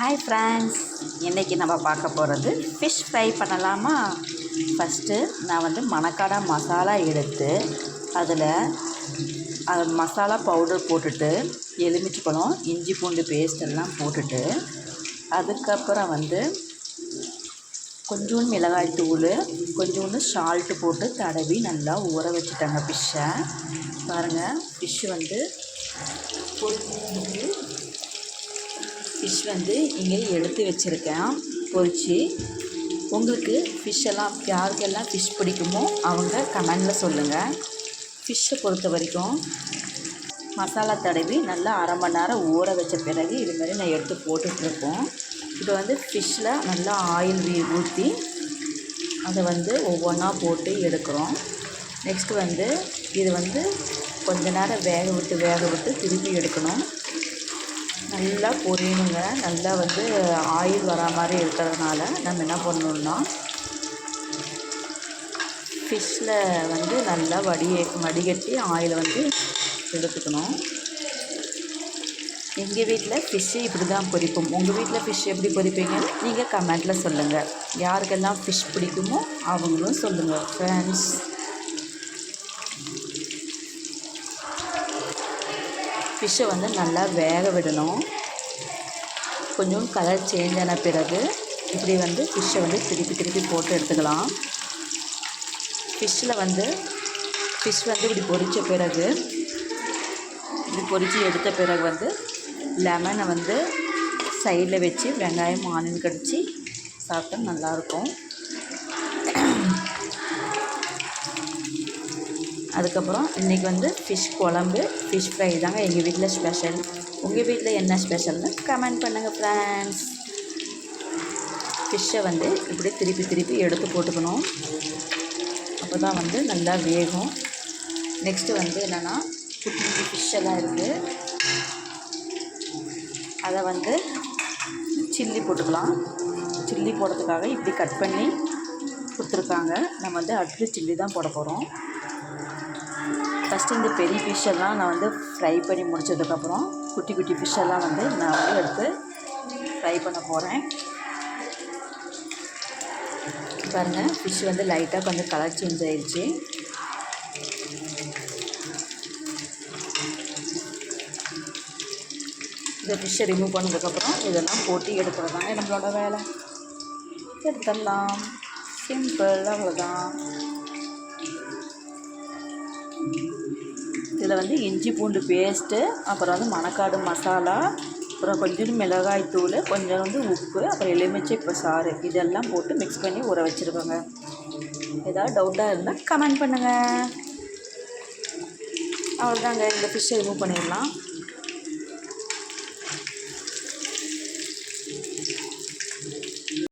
Hi friends இன்றைக்கி நம்ம பார்க்க போகிறது ஃபிஷ் ஃப்ரை பண்ணலாமா? ஃபஸ்ட்டு நான் வந்து மணக்காடா மசாலா எடுத்து அதில் அது மசாலா பவுடர் போட்டுட்டு எலுமிச்சு பழம் இஞ்சி பூண்டு பேஸ்ட் எல்லாம் போட்டுட்டு அதுக்கப்புறம் வந்து கொஞ்சோண்டு மிளகாய் தூள் கொஞ்சோண்டு சால்ட்டு போட்டு தடவி நல்லா ஊற வச்சுட்டாங்க ஃபிஷ்ஷை பாருங்கள் ஃபிஷ்ஷு வந்து ஃபிஷ் வந்து இங்கே எடுத்து வச்சுருக்கேன். பொறிச்சு உங்களுக்கு ஃபிஷ் எல்லாம் யாருக்கெல்லாம் ஃபிஷ் பிடிக்குமோ அவங்க கமெண்டில் சொல்லுங்கள் ஃபிஷ்ஷை பொறுத்த வரைக்கும் மசாலா தடவி நல்லா அரை மணி நேரம் ஊற வச்ச பிறகு இது மாதிரி நான் எடுத்து போட்டுட்ருக்கோம் இப்போ வந்து ஃபிஷ்ஷில் நல்லா ஆயில் வீ ஊற்றி அதை வந்து ஒவ்வொன்றா போட்டு எடுக்கிறோம். நெக்ஸ்ட்டு வந்து இது வந்து கொஞ்ச நேரம் வேக விட்டு வேக விட்டு திருப்பி எடுக்கணும். நல்லா பொரியணுங்க. நல்லா வந்து ஆயில் வரா மாதிரி இருக்கிறதுனால நம்ம என்ன பண்ணணுன்னா ஃபிஷ்ஷில் வந்து நல்லா வடிய வடிகட்டி ஆயில் வந்து எடுத்துக்கணும். எங்கள் வீட்டில் ஃபிஷ்ஷு இப்படி தான் பொரிப்போம். உங்கள் வீட்டில் ஃபிஷ் எப்படி பொரிப்பீங்கன்னு நீங்கள் கமெண்ட்டில் சொல்லுங்கள் யாருக்கெல்லாம் ஃபிஷ் பிடிக்குமோ அவங்களும் சொல்லுங்கள் ஃப்ரெண்ட்ஸ் ஃபிஷ்ஷை வந்து நல்லா வேக விடணும். கொஞ்சம் கலர் சேஞ்ச் ஆன பிறகு இப்படி வந்து ஃபிஷ்ஷை வந்து திருப்பி திருப்பி போட்டு எடுத்துக்கலாம். ஃபிஷ்ஷில் வந்து ஃபிஷ் வந்து இப்படி பொரித்த பிறகு இப்படி பொரித்து எடுத்த பிறகு வந்து லெமனை வந்து சைடில் வச்சு வெங்காயம் ஆனியன் கடிச்சு சாப்பிட்டா நல்லாயிருக்கும் அதுக்கப்புறம் இன்றைக்கி வந்து ஃபிஷ் குழம்பு ஃபிஷ் ஃப்ரை தாங்க எங்கள் வீட்டில் ஸ்பெஷல் உங்கள் வீட்டில் என்ன ஸ்பெஷல்னு கமெண்ட் பண்ணுங்கள் ஃப்ரெண்ட்ஸ் ஃபிஷ்ஷை வந்து இப்படி திருப்பி திருப்பி எடுத்து போட்டுக்கணும். அப்போ தான் வந்து நல்லா வேகும். நெக்ஸ்ட்டு வந்து என்னென்னா குட்டி குட்டி ஃபிஷ்ஷெல்லாம் இருக்குது அதை வந்து சில்லி போட்டுக்கலாம். சில்லி போடுறதுக்காக இப்படி கட் பண்ணி கொடுத்துருக்காங்க. நம்ம வந்து அடுத்து சில்லி தான் போட போகிறோம் ஃபஸ்ட்டு இந்த பெரிய ஃபிஷ்ஷெல்லாம் நான் வந்து ஃப்ரை பண்ணி முடிச்சதுக்கப்புறம் குட்டி குட்டி ஃபிஷ்ஷெல்லாம் வந்து நான் வந்து எடுத்து ஃப்ரை பண்ண போகிறேன் பாருங்கள் ஃபிஷ் வந்து லைட்டாக கொஞ்சம் கலர் சேஞ்ச் ஆயிடுச்சு இந்த ஃபிஷ்ஷை ரிமூவ் பண்ணதுக்கப்புறம் இதெல்லாம் போட்டு தான் நம்மளோட வேலை. எடுத்துடலாம். சிம்பிள் அவ்வளோதான் இதில் வந்து இஞ்சி பூண்டு பேஸ்ட்டு அப்புறம் வந்து மணக்காடு மசாலா அப்புறம் கொஞ்சம் மிளகாய் தூள் கொஞ்சம் வந்து உப்பு அப்புறம் எலுமிச்சை இப்போ சாறு இதெல்லாம் போட்டு மிக்ஸ் பண்ணி ஊற வச்சுருக்கோங்க. ஏதாவது டவுட்டாக இருந்தால் கமெண்ட் பண்ணுங்கள் அவ்வளோதாங்க. இந்த ஃபிஷ்ஷை ரிமூவ் பண்ணிடலாம்.